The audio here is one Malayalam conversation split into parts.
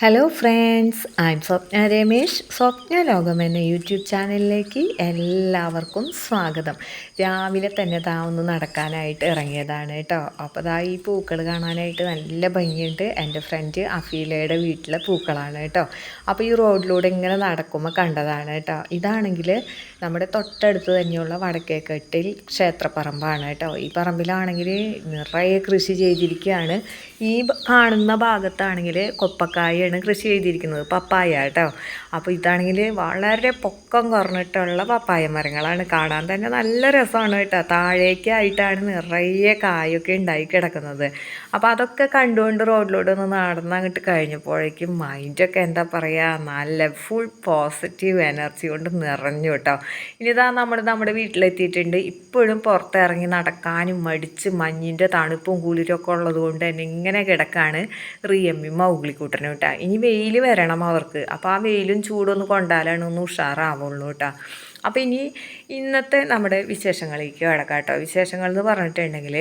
Hello friends I'm Swapna Ramesh Swapna ലോകം എന്ന യൂട്യൂബ് ചാനലിലേക്ക് എല്ലാവർക്കും സ്വാഗതം. രാവിലെ തന്നെ താ ഒന്ന് നടക്കാനായിട്ട് ഇറങ്ങിയതാണ് കേട്ടോ. അപ്പോൾ ദാ ഈ പൂക്കൾ കാണാനായിട്ട് നല്ല ഭംഗിയുണ്ട്. എന്റെ ഫ്രണ്ട് അഫീലയുടെ വീട്ടിലെ പൂക്കളാണ് കേട്ടോ. അപ്പോൾ ഈ റോഡിലൂടെ ഇങ്ങനെ നടക്കുമ്പോൾ കണ്ടതാണ് കേട്ടോ. ഇതാണെങ്കിൽ നമ്മുടെ തൊട്ടടുത്ത് തന്നെയുള്ള വടക്കേക്കെട്ടിൽ ക്ഷേത്രപ്പറമ്പാണ് കേട്ടോ. ഈ പറമ്പിലാണെങ്കിൽ നിറയെ കൃഷി ചെയ്തിരിക്കുകയാണ് ഈ കാണുന്ന ഭാഗത്താണെങ്കിൽ കൊപ്പക്കായ ആണ് കൃഷി ചെയ്തിരിക്കുന്നത്. പപ്പായ കേട്ടോ. അപ്പോൾ ഇതാണെങ്കിൽ വളരെ പൊക്കം കുറഞ്ഞിട്ടുള്ള പപ്പായ മരങ്ങളാണ്. കാണാൻ തന്നെ നല്ല രസമാണ് കേട്ടോ. താഴേക്കായിട്ടാണ് നിറയെ കായൊക്കെ ഉണ്ടായി കിടക്കുന്നത്. അപ്പോൾ അതൊക്കെ കണ്ടുകൊണ്ട് റോഡിലൂടെ ഒന്ന് നടന്ന് അങ്ങോട്ട് കഴിഞ്ഞപ്പോഴേക്കും മൈൻഡൊക്കെ എന്താ പറയുക നല്ല ഫുൾ പോസിറ്റീവ് എനർജി കൊണ്ട് നിറഞ്ഞു കേട്ടോ ഇനിതാ നമ്മൾ നമ്മുടെ വീട്ടിലെത്തിയിട്ടുണ്ട്. ഇപ്പോഴും പുറത്തിറങ്ങി നടക്കാനും മടിച്ച് മഞ്ഞിന്റെ തണുപ്പും കുളിരൊക്കെ ഉള്ളത് കൊണ്ട് തന്നെ ഇങ്ങനെ കിടക്കാണ് റിയമ്മി മൗഗ്ലിക്കൂട്ടനും കേട്ടോ ഇനി വെയിൽ വരണം അവർക്ക്. അപ്പോൾ ആ വെയിലും ചൂടൊന്ന് കൊണ്ടാലാണ് ഒന്ന് ഉഷാറാവുള്ളൂ കേട്ടോ അപ്പോൾ ഇനി ഇന്നത്തെ നമ്മുടെ വിശേഷങ്ങളിലേക്ക് കിടക്കാം കേട്ടോ. വിശേഷങ്ങൾ എന്ന് പറഞ്ഞിട്ടുണ്ടെങ്കിൽ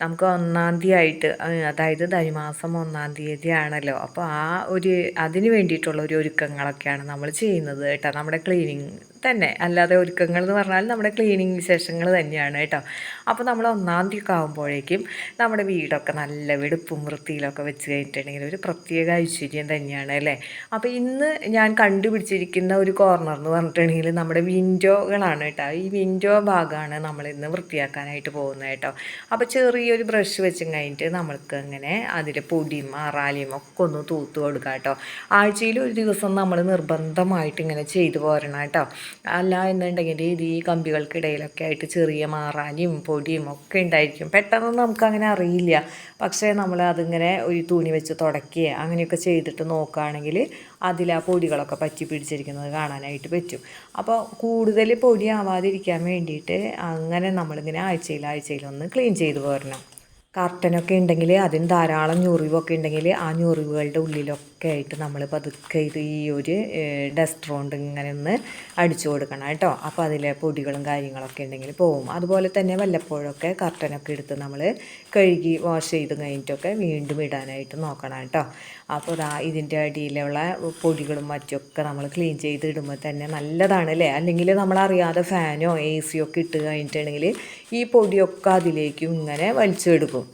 നമുക്ക് ഒന്നാം തീയതി ആയിട്ട് അതായത് ധനുമാസം ഒന്നാം തീയതിയാണല്ലോ. അപ്പോൾ ആ ഒരു അതിന് വേണ്ടിയിട്ടുള്ള ഒരു ഒരുക്കങ്ങളൊക്കെയാണ് നമ്മൾ ചെയ്യുന്നത് കേട്ടോ. നമ്മുടെ ക്ലീനിങ് തന്നെ. അല്ലാതെ ഒരുക്കങ്ങൾ എന്ന് പറഞ്ഞാൽ നമ്മുടെ ക്ലീനിങ് വിശേഷങ്ങൾ തന്നെയാണ് കേട്ടോ. അപ്പോൾ നമ്മൾ ഒന്നാം തീയതി ഒക്കെ ആകുമ്പോഴേക്കും നമ്മുടെ വീടൊക്കെ നല്ല വെടുപ്പും വൃത്തിയിലൊക്കെ വെച്ച് കഴിഞ്ഞിട്ടുണ്ടെങ്കിൽ ഒരു പ്രത്യേക ഐശ്വര്യം തന്നെയാണ് അല്ലേ? അപ്പോൾ ഇന്ന് ഞാൻ കണ്ടുപിടിച്ചിരിക്കുന്ന ഒരു കോർണർ എന്ന് പറഞ്ഞിട്ടുണ്ടെങ്കിൽ നമ്മുടെ വിൻഡോകളാണ് കേട്ടോ. ഈ വിൻഡോ ഭാഗമാണ് നമ്മൾ ഇന്ന് വൃത്തിയാക്കാനായിട്ട് പോകുന്നത് കേട്ടോ. അപ്പോൾ ചെറിയൊരു ബ്രഷ് വെച്ചും കഴിഞ്ഞിട്ട് നമ്മൾക്ക് അങ്ങനെ അതിൽ പൊടിയും മാറാലിയും ഒക്കെ ഒന്ന് തൂത്ത് കൊടുക്കാം കേട്ടോ. ആഴ്ചയിൽ ഒരു ദിവസം നമ്മൾ നിർബന്ധമായിട്ട് ഇങ്ങനെ ചെയ്തു പോരണം കേട്ടോ. അല്ല എന്നുണ്ടെങ്കിൽ ഇത് ഈ കമ്പികൾക്കിടയിലൊക്കെ ആയിട്ട് ചെറിയ മാറാനും പൊടിയും ഒക്കെ ഉണ്ടായിരിക്കും. പെട്ടെന്ന് നമുക്കങ്ങനെ അറിയില്ല. പക്ഷേ നമ്മൾ അതിങ്ങനെ ഒരു തുണി വെച്ച് തുടക്കുക അങ്ങനെയൊക്കെ ചെയ്തിട്ട് നോക്കുകയാണെങ്കിൽ അതിൽ ആ പൊടികളൊക്കെ പറ്റി പിടിച്ചിരിക്കുന്നത് കാണാനായിട്ട് പറ്റും. അപ്പോൾ കൂടുതൽ പൊടി ആവാതിരിക്കാൻ വേണ്ടിയിട്ട് അങ്ങനെ നമ്മളിങ്ങനെ ആഴ്ചയിൽ ഒന്ന് ക്ലീൻ ചെയ്ത് പോരണം കർട്ടനൊക്കെ ഉണ്ടെങ്കിൽ അതിന് ധാരാളം ഞൊറിവൊക്കെ ഉണ്ടെങ്കിൽ ആ ഞൊറിവുകളുടെ ഉള്ളിലൊക്കെ ആയിട്ട് നമ്മൾ പതുക്കെ ഇത് ഈ ഒരു ഡസ്റ്റ് കൊണ്ട് ഇങ്ങനെ ഒന്ന് അടിച്ചു കൊടുക്കണം കേട്ടോ. അപ്പോൾ അതിലെ പൊടികളും കാര്യങ്ങളൊക്കെ ഉണ്ടെങ്കിൽ പോകും അതുപോലെ തന്നെ വല്ലപ്പോഴൊക്കെ കർട്ടനൊക്കെ എടുത്ത് നമ്മൾ കഴുകി വാഷ് ചെയ്ത് കഴിഞ്ഞിട്ടൊക്കെ വീണ്ടും ഇടാനായിട്ട് നോക്കണം കേട്ടോ. അപ്പോൾ ഇതാ ഇതിന്റെ അടിയിലുള്ള പൊടികളും മറ്റൊക്കെ നമ്മൾ ക്ലീൻ ചെയ്ത് ഇടുമ്പോൾ തന്നെ നല്ലതാണ് അല്ലേ? അല്ലെങ്കിൽ നമ്മളറിയാതെ ഫാനോ എ സിയോ ഒക്കെ ഇട്ട് കഴിഞ്ഞിട്ടുണ്ടെങ്കിൽ ഈ പൊടിയൊക്കെ അതിലേക്കും ഇങ്ങനെ വലിച്ചെടുക്കും.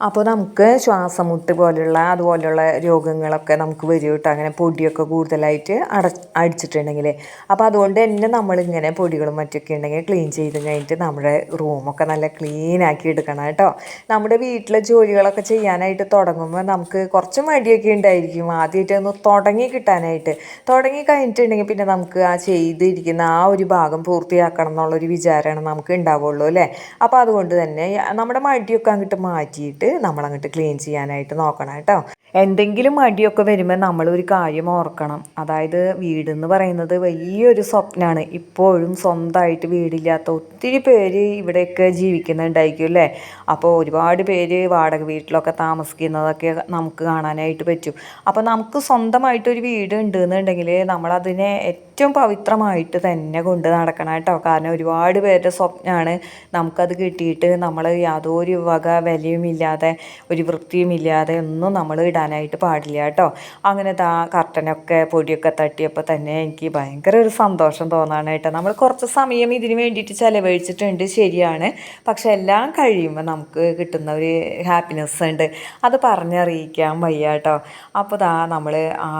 അപ്പോൾ നമുക്ക് ശ്വാസമുട്ട് പോലെയുള്ള അതുപോലെയുള്ള രോഗങ്ങളൊക്കെ നമുക്ക് വരും കേട്ടോ അങ്ങനെ പൊടിയൊക്കെ കൂടുതലായിട്ട് അട അടിച്ചിട്ടുണ്ടെങ്കിൽ അപ്പോൾ അതുകൊണ്ട് തന്നെ നമ്മളിങ്ങനെ പൊടികളും മറ്റൊക്കെ ഉണ്ടെങ്കിൽ ക്ലീൻ ചെയ്ത് കഴിഞ്ഞിട്ട് നമ്മുടെ റൂമൊക്കെ നല്ല ക്ലീൻ ആക്കി എടുക്കണം കേട്ടോ നമ്മുടെ വീട്ടിലെ ജോലികളൊക്കെ ചെയ്യാനായിട്ട് തുടങ്ങുമ്പോൾ നമുക്ക് കുറച്ച് മടിയൊക്കെ ഉണ്ടായിരിക്കും. ആദ്യമായിട്ട് ഒന്ന് തുടങ്ങി കിട്ടാനായിട്ട്. തുടങ്ങി കഴിഞ്ഞിട്ടുണ്ടെങ്കിൽ പിന്നെ നമുക്ക് ആ ചെയ്തിരിക്കുന്ന ആ ഒരു ഭാഗം പൂർത്തിയാക്കണം എന്നുള്ളൊരു വിചാരമാണ് നമുക്ക് ഉണ്ടാവുള്ളൂ അല്ലേ? അപ്പോൾ അതുകൊണ്ട് തന്നെ നമ്മുടെ മടിയൊക്കെ അങ്ങോട്ട് മാറ്റിയിട്ട് നമ്മളങ്ങോട്ട് ക്ലീൻ ചെയ്യാനായിട്ട് നോക്കണം കേട്ടോ. എന്തെങ്കിലും മടിയൊക്കെ വരുമ്പോൾ നമ്മളൊരു കാര്യം ഓർക്കണം. അതായത് വീടെന്ന് പറയുന്നത് വലിയൊരു സ്വപ്നമാണ് ഇപ്പോഴും സ്വന്തമായിട്ട് വീടില്ലാത്ത ഒത്തിരി പേര് ഇവിടെയൊക്കെ ജീവിക്കുന്നുണ്ടായിരിക്കും അല്ലേ? അപ്പോൾ ഒരുപാട് പേര് വാടക വീട്ടിലൊക്കെ താമസിക്കുന്നതൊക്കെ നമുക്ക് കാണാനായിട്ട് പറ്റും. അപ്പോൾ നമുക്ക് സ്വന്തമായിട്ടൊരു വീട് ഉണ്ടെന്നുണ്ടെങ്കിൽ നമ്മളതിനെ ഏറ്റവും പവിത്രമായിട്ട് തന്നെ കൊണ്ട് നടക്കണം കേട്ടോ. കാരണം ഒരുപാട് പേരുടെ സ്വപ്നമാണ് നമുക്കത് കിട്ടിയിട്ട് നമ്മൾ യാതൊരു വക വിലയുമില്ലാതെ ഒരു വൃത്തിയുമില്ലാതെ ഒന്നും നമ്മൾ ഇടാനായിട്ട് പാടില്ല കേട്ടോ. അങ്ങനെ താ കർട്ടനൊക്കെ പൊടിയൊക്കെ തട്ടിയപ്പോൾ തന്നെ എനിക്ക് ഭയങ്കര ഒരു സന്തോഷം തോന്നാണ് കേട്ടോ. നമ്മൾ കുറച്ച് സമയം ഇതിന് വേണ്ടിയിട്ട് ചിലവഴിച്ചിട്ടുണ്ട് ശരിയാണ്. പക്ഷെ എല്ലാം കഴിയുമ്പോൾ നമുക്ക് കിട്ടുന്ന ഒരു ഹാപ്പിനെസ് ഉണ്ട്. അത് പറഞ്ഞറിയിക്കാൻ വയ്യ കേട്ടോ. അപ്പോൾ ദാ നമ്മൾ ആ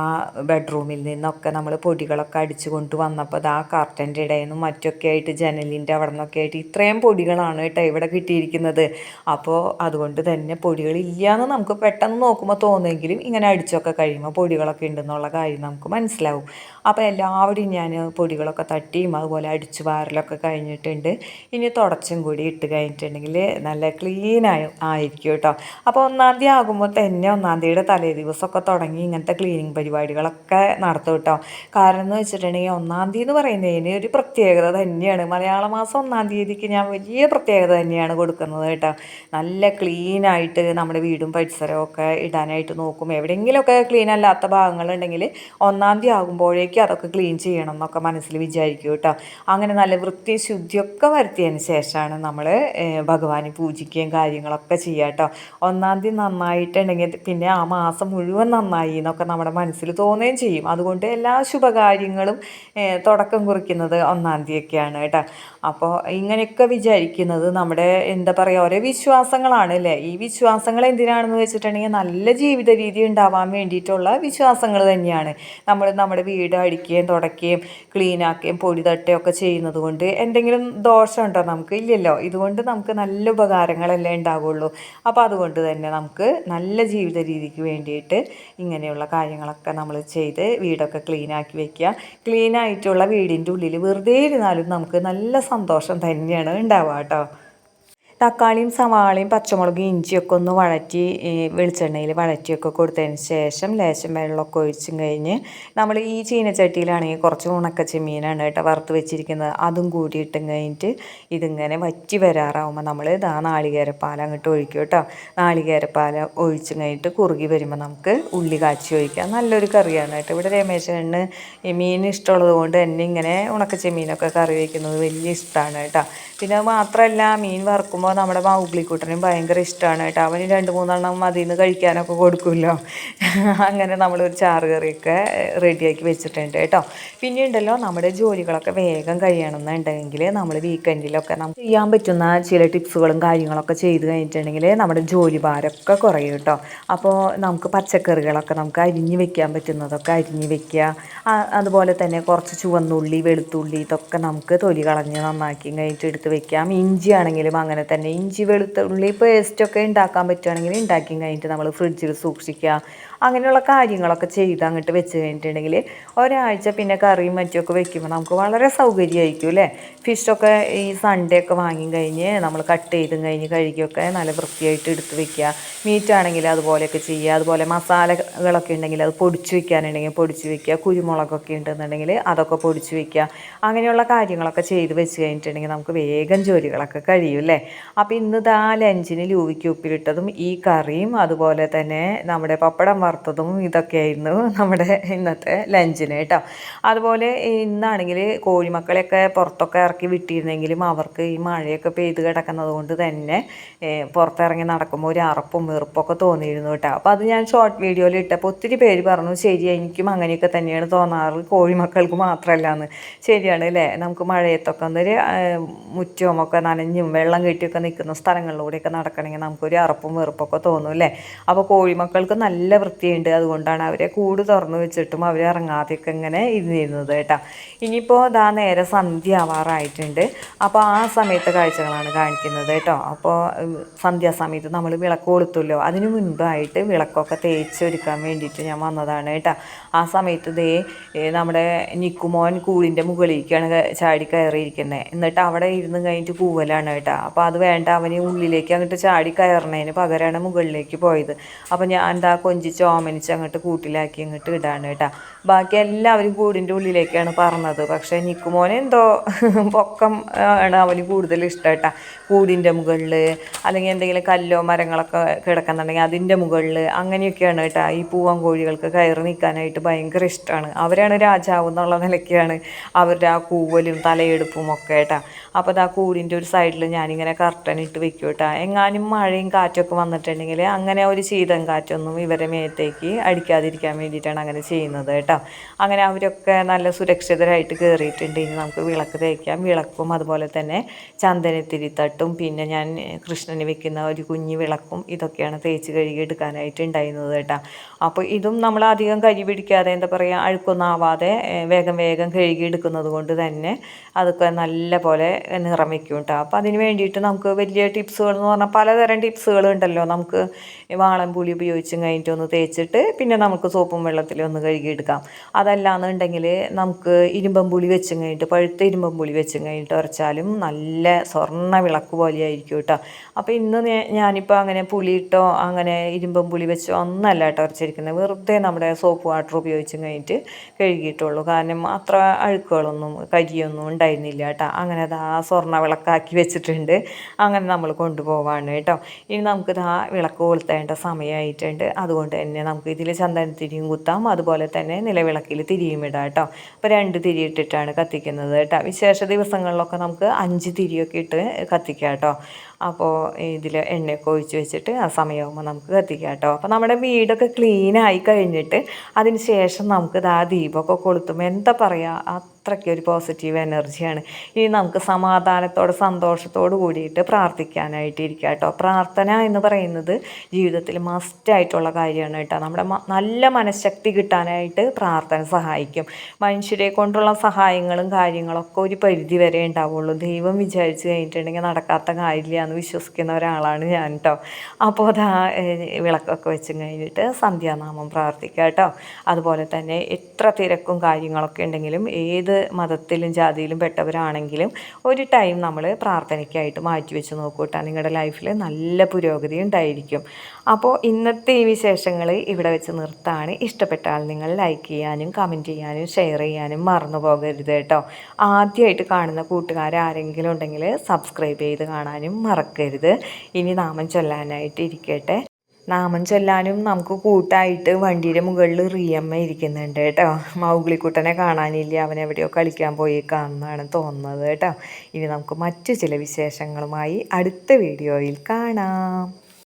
ബെഡ്റൂമിൽ നിന്നൊക്കെ നമ്മൾ പൊടികളൊക്കെ അടിച്ചു കൊണ്ട് വന്നപ്പോൾ ആ കർട്ടന്റെ ഇടയിൽ നിന്നും മറ്റൊക്കെ ആയിട്ട് ജനലിന്റെ അവിടെ നിന്നൊക്കെ ആയിട്ട് ഇത്രയും പൊടികളാണ് കേട്ടോ ഇവിടെ കിട്ടിയിരിക്കുന്നത്. അപ്പോൾ അതുകൊണ്ട് തന്നെ പൊടികളില്ല എന്ന് നമുക്ക് പെട്ടെന്ന് നോക്കുമ്പോൾ തോന്നുമെങ്കിലും ഇങ്ങനെ അടിച്ചൊക്കെ കഴിയുമ്പോൾ പൊടികളൊക്കെ ഉണ്ടെന്നുള്ള കാര്യം നമുക്ക് മനസ്സിലാവും. അപ്പോൾ എല്ലാവരും ഞാൻ പൊടികളൊക്കെ തട്ടിയും അതുപോലെ അടിച്ചു വാരലൊക്കെ കഴിഞ്ഞിട്ടുണ്ട്. ഇനി തുടച്ചും കൂടി ഇട്ട് കഴിഞ്ഞിട്ടുണ്ടെങ്കിൽ നല്ല ക്ലീൻ ആയി ആയിരിക്കും കേട്ടോ. അപ്പോൾ ഒന്നാം തീയതി ആകുമ്പോൾ തന്നെ ഒന്നാം തീയതിയുടെ തലേ ദിവസമൊക്കെ തുടങ്ങി ഇങ്ങനത്തെ ക്ലീനിങ് പരിപാടികളൊക്കെ നടത്തും കേട്ടോ. കാരണം എന്ന് വെച്ചിട്ടുണ്ടെങ്കിൽ ഒന്നാം തീയതി എന്ന് പറയുന്നതിന് ഒരു പ്രത്യേകത തന്നെയാണ്. മലയാള മാസം ഒന്നാം തീയതിക്ക് ഞാൻ വലിയ പ്രത്യേകത തന്നെയാണ് കൊടുക്കുന്നത് കേട്ടോ. നല്ല ക്ലീനായിട്ട് നമ്മുടെ വീടും പരിസരവും ഒക്കെ ഇടാനായിട്ട് നോക്കും. എവിടെയെങ്കിലുമൊക്കെ ക്ലീൻ അല്ലാത്ത ഭാഗങ്ങളുണ്ടെങ്കിൽ ഒന്നാം തീയതി ആകുമ്പോഴേക്കും അതൊക്കെ ക്ലീൻ ചെയ്യണം എന്നൊക്കെ മനസ്സിൽ വിചാരിക്കും കേട്ടോ. അങ്ങനെ നല്ല വൃത്തി ശുദ്ധിയൊക്കെ വരുത്തിയതിന് ശേഷമാണ് നമ്മൾ ഭഗവാനെ പൂജിക്കുകയും കാര്യങ്ങളൊക്കെ ചെയ്യുക കേട്ടോ. ഒന്നാം തീയതി നന്നായിട്ടുണ്ടെങ്കിൽ പിന്നെ ആ മാസം മുഴുവൻ നന്നായി എന്നൊക്കെ നമ്മുടെ മനസ്സിൽ തോന്നുകയും ചെയ്യും. അതുകൊണ്ട് എല്ലാ ശുഭകാര്യങ്ങളും തുടക്കം കുറിക്കുന്നത് ഒന്നാം തീയതിയൊക്കെയാണ് കേട്ടോ. അപ്പോൾ ഇങ്ങനെയൊക്കെ വിചാരിക്കുന്നത് നമ്മുടെ എന്താ പറയുക ഓരോ വിശ്വാസങ്ങളാണ് അല്ലേ? ഈ വിശ്വാസങ്ങൾ എന്തിനാണെന്ന് വെച്ചിട്ടുണ്ടെങ്കിൽ നല്ല ജീവിത രീതി ഉണ്ടാവാൻ വേണ്ടിയിട്ടുള്ള വിശ്വാസങ്ങൾ തന്നെയാണ്. നമ്മൾ നമ്മുടെ വീട് അടിക്കുകയും തുടയ്ക്കുകയും ക്ലീനാക്കുകയും പൊടി തട്ടുകയൊക്കെ ചെയ്യുന്നത് കൊണ്ട് എന്തെങ്കിലും ദോഷമുണ്ടോ നമുക്ക്? ഇല്ലല്ലോ. ഇതുകൊണ്ട് നമുക്ക് നല്ല ഉപകാരങ്ങളല്ലേ ഉണ്ടാവുള്ളൂ. അപ്പോൾ അതുകൊണ്ട് തന്നെ നമുക്ക് നല്ല ജീവിത രീതിക്ക് വേണ്ടിയിട്ട് ഇങ്ങനെയുള്ള കാര്യങ്ങളൊക്കെ നമ്മൾ ചെയ്ത് വീടൊക്കെ ക്ലീനാക്കി വെക്കുക. ക്ലീനായിട്ടുള്ള വീടിന്റെ ഉള്ളിൽ വെറുതെ ഇരുന്നാലും നമുക്ക് നല്ല സന്തോഷം തന്നെയാണ് ഉണ്ടാവുക കേട്ടോ. തക്കാളിയും സവാളയും പച്ചമുളകും ഇഞ്ചിയൊക്കെ ഒന്ന് വഴറ്റി വെളിച്ചെണ്ണയിൽ വഴറ്റിയൊക്കെ കൊടുത്തതിന് ശേഷം ലേശം വെള്ളമൊക്കെ ഒഴിച്ചും കഴിഞ്ഞ് നമ്മൾ ഈ ചീനച്ചട്ടിയിലാണെങ്കിൽ കുറച്ച് ഉണക്ക ചെമ്മീനാണ് കേട്ടോ വറുത്ത് വെച്ചിരിക്കുന്നത്. അതും കൂടി ഇട്ടും കഴിഞ്ഞിട്ട് ഇതിങ്ങനെ വറ്റി വരാറാവുമ്പോൾ നമ്മൾ ഇതാ നാളികേരപ്പാൽ അങ്ങോട്ട് ഒഴിക്കും കേട്ടോ. നാളികേരപ്പാൽ ഒഴിച്ചും കഴിഞ്ഞിട്ട് കുറുകി വരുമ്പോൾ നമുക്ക് ഉള്ളി കാച്ചി ഒഴിക്കാം. നല്ലൊരു കറിയാണ് കേട്ടോ. ഇവിടെ രമേശന് മീൻ ഇഷ്ടമുള്ളത് കൊണ്ട് തന്നെ ഇങ്ങനെ ഉണക്ക ചെമ്മീനൊക്കെ കറി വയ്ക്കുന്നത് വലിയ ഇഷ്ടമാണ് കേട്ടോ. പിന്നെ മാത്രമല്ല മീൻ വറുക്കുമ്പോൾ അപ്പോൾ നമ്മുടെ ബാഹുബലിക്കുട്ടനും ഭയങ്കര ഇഷ്ടമാണ് കേട്ടോ. അവന് രണ്ട് മൂന്നെണ്ണം മതിയിൽ നിന്ന് കഴിക്കാനൊക്കെ കൊടുക്കുമല്ലോ. അങ്ങനെ നമ്മളൊരു ചാറ് കറിയൊക്കെ റെഡിയാക്കി വെച്ചിട്ടുണ്ട് കേട്ടോ. പിന്നെ ഉണ്ടല്ലോ നമ്മുടെ ജോലികളൊക്കെ വേഗം കഴിയണമെന്നുണ്ടെങ്കിൽ നമ്മൾ വീക്കെൻഡിലൊക്കെ നമുക്ക് ചെയ്യാൻ പറ്റുന്ന ചില ടിപ്സുകളും കാര്യങ്ങളൊക്കെ ചെയ്ത് കഴിഞ്ഞിട്ടുണ്ടെങ്കിൽ നമ്മുടെ ജോലി ഭാരമൊക്കെ കുറയും കേട്ടോ. അപ്പോൾ നമുക്ക് പച്ചക്കറികളൊക്കെ നമുക്ക് അരിഞ്ഞ് വെക്കാൻ പറ്റുന്നതൊക്കെ അരിഞ്ഞ് വെക്കുക. അതുപോലെ തന്നെ കുറച്ച് ചുവന്നുള്ളി വെളുത്തുള്ളി ഇതൊക്കെ നമുക്ക് തൊലി കളഞ്ഞ് നന്നാക്കി കഴിഞ്ഞിട്ട് എടുത്ത് വെക്കാം ഇഞ്ചി ആണെങ്കിലും അങ്ങനെ തന്നെ തന്നെ ഇഞ്ചി വെളുത്തുള്ളി പേസ്റ്റൊക്കെ ഉണ്ടാക്കാൻ പറ്റുകയാണെങ്കിൽ ഉണ്ടാക്കി കഴിഞ്ഞിട്ട് നമ്മൾ ഫ്രിഡ്ജിൽ സൂക്ഷിക്കുക. അങ്ങനെയുള്ള കാര്യങ്ങളൊക്കെ ചെയ്ത് അങ്ങോട്ട് വെച്ച് കഴിഞ്ഞിട്ടുണ്ടെങ്കിൽ ഒരാഴ്ച പിന്നെ കറിയും മറ്റുമൊക്കെ വെക്കുമ്പോൾ നമുക്ക് വളരെ സൗകര്യമായിരിക്കും അല്ലേ? ഫിഷൊക്കെ ഈ സൺഡേ ഒക്കെ വാങ്ങി കഴിഞ്ഞ് നമ്മൾ കട്ട് ചെയ്തും കഴിഞ്ഞ് കഴുകിയൊക്കെ നല്ല വൃത്തിയായിട്ട് എടുത്ത് വെക്കുക. മീറ്റ് ആണെങ്കിൽ അതുപോലെയൊക്കെ ചെയ്യുക. അതുപോലെ മസാലകളൊക്കെ ഉണ്ടെങ്കിൽ അത് പൊടിച്ച് വെക്കാനുണ്ടെങ്കിൽ പൊടിച്ച് വെക്കുക. കുരുമുളകൊക്കെ ഉണ്ടെന്നുണ്ടെങ്കിൽ അതൊക്കെ പൊടിച്ച് വെക്കുക. അങ്ങനെയുള്ള കാര്യങ്ങളൊക്കെ ചെയ്ത് വെച്ച് കഴിഞ്ഞിട്ടുണ്ടെങ്കിൽ നമുക്ക് വേഗം ജോലികളൊക്കെ കഴിയും അല്ലേ? അപ്പോൾ ഇന്ന് ദാ ലഞ്ചിന് ലൂവിക്ക് ഉപ്പിലിട്ടതും ഈ കറിയും അതുപോലെ തന്നെ നമ്മുടെ പപ്പടം വറുത്തതും ഇതൊക്കെയായിരുന്നു നമ്മുടെ ഇന്നത്തെ ലഞ്ചിന് കേട്ടോ. അതുപോലെ ഇന്നാണെങ്കിൽ കോഴിമക്കളെയൊക്കെ പുറത്തൊക്കെ ഇറക്കി വിട്ടിരുന്നെങ്കിലും അവർക്ക് ഈ മഴയൊക്കെ പെയ്ത് കിടക്കുന്നത് കൊണ്ട് തന്നെ പുറത്തിറങ്ങി നടക്കുമ്പോൾ ഒരു അറപ്പും വെറുപ്പൊക്കെ തോന്നിയിരുന്നു കേട്ടോ. അപ്പോൾ അത് ഞാൻ ഷോർട്ട് വീഡിയോയിൽ ഇട്ടപ്പോൾ ഒത്തിരി പേര് പറഞ്ഞു ശരി എനിക്കും അങ്ങനെയൊക്കെ തന്നെയാണ് തോന്നാറ്. കോഴിമക്കൾക്ക് മാത്രമല്ല എന്ന്. ശരിയാണ് അല്ലേ? നമുക്ക് മഴയത്തൊക്കെ ഒന്നൊരു മുറ്റവുമൊക്കെ നനഞ്ഞും വെള്ളം കെട്ടിയൊക്കെ നിൽക്കുന്ന സ്ഥലങ്ങളിലൂടെയൊക്കെ നടക്കണമെങ്കിൽ നമുക്കൊരു അറപ്പും വെറുപ്പൊക്കെ തോന്നും അല്ലേ? അപ്പോൾ കോഴിമക്കൾക്ക് നല്ല വൃത്തി വൃത്തിയുണ്ട് അതുകൊണ്ടാണ് അവരെ കൂട് തുറന്നു വെച്ചിട്ടും അവർ ഇറങ്ങാതെയൊക്കെ ഇങ്ങനെ ഇരുന്നിരുന്നത് കേട്ടോ. ഇനിയിപ്പോൾ ഇതാ നേരെ സന്ധ്യ ആവാറായിട്ടുണ്ട് അപ്പോൾ ആ സമയത്ത് കാഴ്ചകളാണ് കാണിക്കുന്നത് കേട്ടോ. അപ്പോൾ സന്ധ്യാസമയത്ത് നമ്മൾ വിളക്ക് കൊളുത്തുമല്ലോ അതിന് മുൻപായിട്ട് വിളക്കൊക്കെ തേച്ചൊരുക്കാൻ വേണ്ടിയിട്ട് ഞാൻ വന്നതാണ് കേട്ടോ. ആ സമയത്ത് ദേ നമ്മുടെ നിക്കുമോൻ കൂടിന്റെ മുകളിലേക്കാണ് ചാടി കയറിയിരിക്കുന്നത് എന്നിട്ട് അവിടെ ഇരുന്ന് കഴിഞ്ഞിട്ട് കൂവലാണ് കേട്ടോ. അപ്പോൾ അത് വേണ്ട അവന് ഉള്ളിലേക്ക് അങ്ങോട്ട് ചാടി കയറണതിന് പകരമാണ് മുകളിലേക്ക് പോയത്. അപ്പോൾ ഞാൻ എന്താ കൊഞ്ചിച്ച് ഓമനിച്ച് അങ്ങോട്ട് കൂട്ടിലാക്കി അങ്ങോട്ട് ഇടാണ് കേട്ടോ. ബാക്കി എല്ലാവരും കൂടിന്റെ ഉള്ളിലേക്കാണ് പറഞ്ഞത് പക്ഷേ നിക്കുമോൻ എന്തോ പൊക്കം ആണ് അവന് കൂടുതൽ ഇഷ്ടം കേട്ടോ. കൂടിന്റെ മുകളിൽ അല്ലെങ്കിൽ എന്തെങ്കിലും കല്ലോ മരങ്ങളൊക്കെ കിടക്കുന്നുണ്ടെങ്കിൽ അതിന്റെ മുകളിൽ അങ്ങനെയൊക്കെയാണ് കേട്ടോ ഈ പൂവൻ കോഴികൾക്ക് കയറി നിൽക്കാനായിട്ട് ഭയങ്കര ഇഷ്ടമാണ് അവരാണ് രാജാവ് എന്നുള്ള നിലയ്ക്കാണ് അവരുടെ ആ കൂവലും തലയെടുപ്പും ഒക്കെ കേട്ടോ. അപ്പോൾ ആ കൂടിന്റെ ഒരു സൈഡിൽ ഞാനിങ്ങനെ കർട്ടൻ ഇട്ട് വെക്കും കേട്ടോ എങ്ങാനും മഴയും കാറ്റൊക്കെ വന്നിട്ടുണ്ടെങ്കിൽ അങ്ങനെ ഒരു ശീതം കാറ്റൊന്നും ഇവരെ മേത്തേക്ക് അടിക്കാതിരിക്കാൻ വേണ്ടിയിട്ടാണ് അങ്ങനെ ചെയ്യുന്നത് കേട്ടോ. അങ്ങനെ അവരൊക്കെ നല്ല സുരക്ഷിതരായിട്ട് കയറിയിട്ടുണ്ട് ഇനി നമുക്ക് വിളക്ക് തേക്കാം. വിളക്കും അതുപോലെ തന്നെ ചന്ദനത്തിരിത്തട്ടും പിന്നെ ഞാൻ കൃഷ്ണന് വെക്കുന്ന ഒരു കുഞ്ഞു വിളക്കും ഇതൊക്കെയാണ് തേച്ച് കഴുകി എടുക്കാനായിട്ട് ഉണ്ടായിരുന്നത് കേട്ടോ. അപ്പോൾ ഇതും നമ്മൾ അധികം കരി പിടിക്കാതെ എന്താ പറയുക അഴുക്കൊന്നും ആവാതെ വേഗം വേഗം കഴുകി എടുക്കുന്നത് കൊണ്ട് തന്നെ അതൊക്കെ നല്ല പോലെ നിറം വെക്കും കേട്ടോ അപ്പോൾ അതിന് വേണ്ടിയിട്ട് നമുക്ക് വലിയ ടിപ്സുകൾ എന്ന് പറഞ്ഞാൽ പലതരം ടിപ്സുകൾ ഉണ്ടല്ലോ. നമുക്ക് വാളം പുളി ഉപയോഗിച്ചും കഴിഞ്ഞിട്ട് ഒന്ന് തേച്ചിട്ട് പിന്നെ നമുക്ക് സോപ്പും വെള്ളത്തിൽ ഒന്ന് കഴുകിയെടുക്കാം. അതല്ലാന്നുണ്ടെങ്കിൽ നമുക്ക് ഇരുമ്പം പുളി വെച്ചും കഴിഞ്ഞിട്ട് പഴുത്ത ഇരുമ്പം പുളി വെച്ചും കഴിഞ്ഞിട്ട് ഉറച്ചാലും നല്ല സ്വർണ വിളക്ക് പോലെയായിരിക്കും കേട്ടോ അപ്പോൾ ഇന്ന് ഞാനിപ്പോൾ അങ്ങനെ പുളിയിട്ടോ അങ്ങനെ ഇരുമ്പം പുളി വെച്ചോ ഒന്നല്ല കേട്ടോ ഉറച്ചിരിക്കുന്നത് വെറുതെ നമ്മുടെ സോപ്പ് വാട്ടർ ഉപയോഗിച്ചും കഴിഞ്ഞിട്ട് കഴുകിയിട്ടുള്ളൂ. കാരണം അത്ര അഴുക്കുകളൊന്നും കരിയൊന്നും ഉണ്ടായിരുന്നില്ല കേട്ടോ. അങ്ങനെ അത് സ്വർണ വിളക്കാക്കി വെച്ചിട്ടുണ്ട്. അങ്ങനെ നമ്മൾ കൊണ്ടുപോവാണ് കേട്ടോ. ഇനി നമുക്കിത് ആ വിളക്ക് കൊളുത്തേണ്ട സമയമായിട്ടുണ്ട്. അതുകൊണ്ട് തന്നെ നമുക്ക് ഇതിൽ ചന്ദനത്തിരിയും കുത്താം. അതുപോലെ തന്നെ നിലവിളക്കിൽ തിരിയും ഇടാം കേട്ടോ. അപ്പോൾ രണ്ട് തിരി ഇട്ടിട്ടാണ് കത്തിക്കുന്നത് കേട്ടോ. വിശേഷ ദിവസങ്ങളിലൊക്കെ നമുക്ക് അഞ്ച് തിരിയൊക്കെ ഇട്ട് കത്തിക്കാം കേട്ടോ. അപ്പോൾ ഇതിൽ എണ്ണയൊക്കെ ഒഴിച്ച് വെച്ചിട്ട് ആ സമയമാകുമ്പോൾ നമുക്ക് കത്തിക്കാം കേട്ടോ. അപ്പോൾ നമ്മുടെ വീടൊക്കെ ക്ലീൻ ആയി കഴിഞ്ഞിട്ട് അതിന് ശേഷം നമുക്ക് ആ ദീപമൊക്കെ കൊളുത്തുമ്പോൾ എന്താ പറയുക അത്രയ്ക്ക് ഒരു പോസിറ്റീവ് എനർജിയാണ് ഇനി നമുക്ക് സമാധാനത്തോടെ സന്തോഷത്തോട് കൂടിയിട്ട് പ്രാർത്ഥിക്കാനായിട്ട് ഇരിക്കുക കേട്ടോ. പ്രാർത്ഥന എന്ന് പറയുന്നത് ജീവിതത്തിൽ മസ്റ്റായിട്ടുള്ള കാര്യമാണ് കേട്ടോ. നമ്മുടെ നല്ല മനഃശക്തി കിട്ടാനായിട്ട് പ്രാർത്ഥന സഹായിക്കും. മനുഷ്യരെ കൊണ്ടുള്ള സഹായങ്ങളും കാര്യങ്ങളൊക്കെ ഒരു പരിധി വരെ ഉണ്ടാവുള്ളൂ. ദൈവം വിചാരിച്ചു കഴിഞ്ഞിട്ടുണ്ടെങ്കിൽ നടക്കാത്ത കാര്യമില്ല. എന്ന് വിശ്വസിക്കുന്ന ഒരാളാണ് ഞാൻ കേട്ടോ അപ്പോൾ അതാ വിളക്കൊക്കെ വെച്ച് കഴിഞ്ഞിട്ട് സന്ധ്യാനാമം പ്രാർത്ഥിക്കുക കേട്ടോ അതുപോലെ തന്നെ എത്ര തിരക്കും കാര്യങ്ങളൊക്കെ ഉണ്ടെങ്കിലും ഏത് മതത്തിലും ജാതിയിലും പെട്ടവരാണെങ്കിലും ഒരു ടൈം നമ്മൾ പ്രാർത്ഥനയ്ക്കായിട്ട് മാറ്റി വെച്ച് നോക്കൂ കേട്ടോ നിങ്ങളുടെ ലൈഫിൽ നല്ല പുരോഗതി ഉണ്ടായിരിക്കും. അപ്പോൾ ഇന്നത്തെ ഈ വിശേഷങ്ങൾ ഇവിടെ വെച്ച് നിർത്താണ്. ഇഷ്ടപ്പെട്ടാൽ നിങ്ങൾ ലൈക്ക് ചെയ്യാനും കമന്റ് ചെയ്യാനും ഷെയർ ചെയ്യാനും മറന്നു പോകരുത് കേട്ടോ ആദ്യമായിട്ട് കാണുന്ന കൂട്ടുകാരാരെങ്കിലും ഉണ്ടെങ്കിൽ സബ്സ്ക്രൈബ് ചെയ്ത് കാണാനും മറക്കരുത്. ഇനി നാമം ചൊല്ലാനായിട്ട് ഇരിക്കട്ടെ. നാമം ചൊല്ലാനും നമുക്ക് കൂട്ടായിട്ട് വണ്ടിയുടെ മുകളിൽ റിയമ്മ ഇരിക്കുന്നുണ്ട് കേട്ടോ. മൗഗ്ലിക്കുട്ടനെ കാണാനില്ല? അവൻ എവിടെയോ കളിക്കാൻ പോയേക്കാണെന്നാണ് തോന്നുന്നത് കേട്ടോ. ഇനി നമുക്ക് മറ്റു ചില വിശേഷങ്ങളുമായി അടുത്ത വീഡിയോയിൽ കാണാം.